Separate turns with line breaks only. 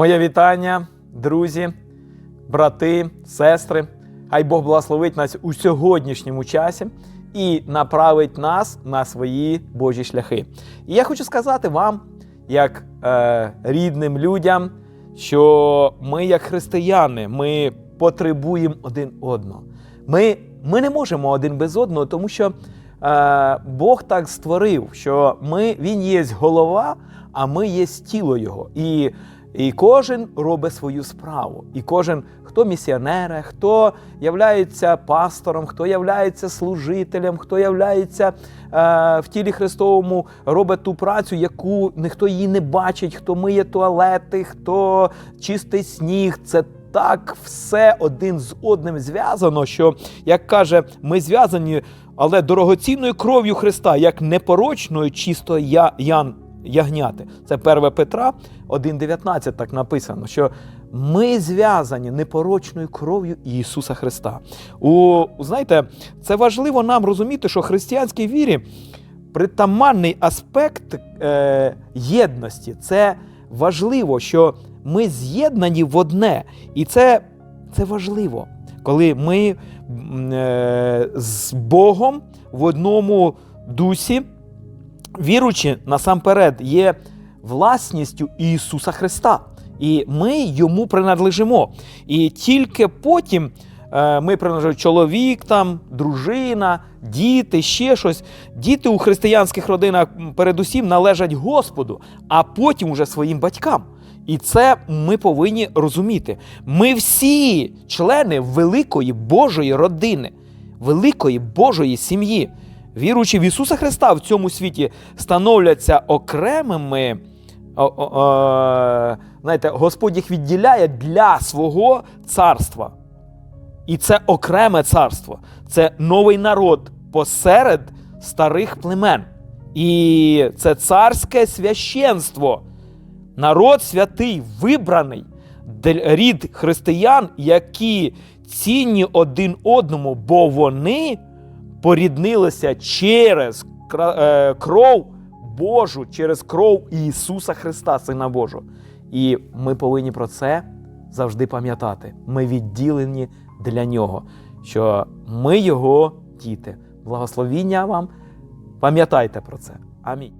Моє вітання, друзі, брати, сестри. Хай Бог благословить нас у сьогоднішньому часі і направить нас на свої Божі шляхи. І я хочу сказати вам, як е, рідним людям, що ми, як християни, ми потребуємо один одного. Ми, ми не можемо один без одного, тому що Бог так створив, що ми, Він є голова, а ми є тіло Його. І, і кожен робить свою справу. І кожен, хто місіонере, хто являється пастором, хто являється служителем, хто являється е, в тілі Христовому, робить ту працю, яку ніхто її не бачить, хто миє туалети, хто чистить сніг. Це так все один з одним зв'язано, що, як каже, ми зв'язані, але дорогоцінною кров'ю Христа, як непорочною, чисто я, ян, ягняти. Це 1 Петра 1,19 так написано, що ми зв'язані непорочною кров'ю Ісуса Христа. У, знаєте, це важливо нам розуміти, що християнській вірі притаманний аспект е, єдності. Це важливо, що ми з'єднані в одне. І це, це важливо, коли ми е, з Богом в одному дусі, віруючи насамперед, є власністю Ісуса Христа. І ми йому принадлежимо. І тільки потім е, ми принадлежимо чоловік, там, дружина, діти, ще щось. Діти у християнських родинах передусім належать Господу, а потім уже своїм батькам. І це ми повинні розуміти. Ми всі члени великої Божої родини, великої Божої сім'ї. Віруючи в Ісуса Христа в цьому світі становляться окремими. о- о- о, знаєте, Господь їх відділяє для свого царства. І це окреме царство, це новий народ посеред старих племен. І це царське священство, народ святий, вибраний, рід християн, які цінні один одному, бо вони поріднилися через е, кров Божу, через кров Ісуса Христа, Сина Божого. І ми повинні про це завжди пам'ятати. Ми відділені для Нього, що ми Його діти. Благословіння вам. Пам'ятайте про це. Амінь.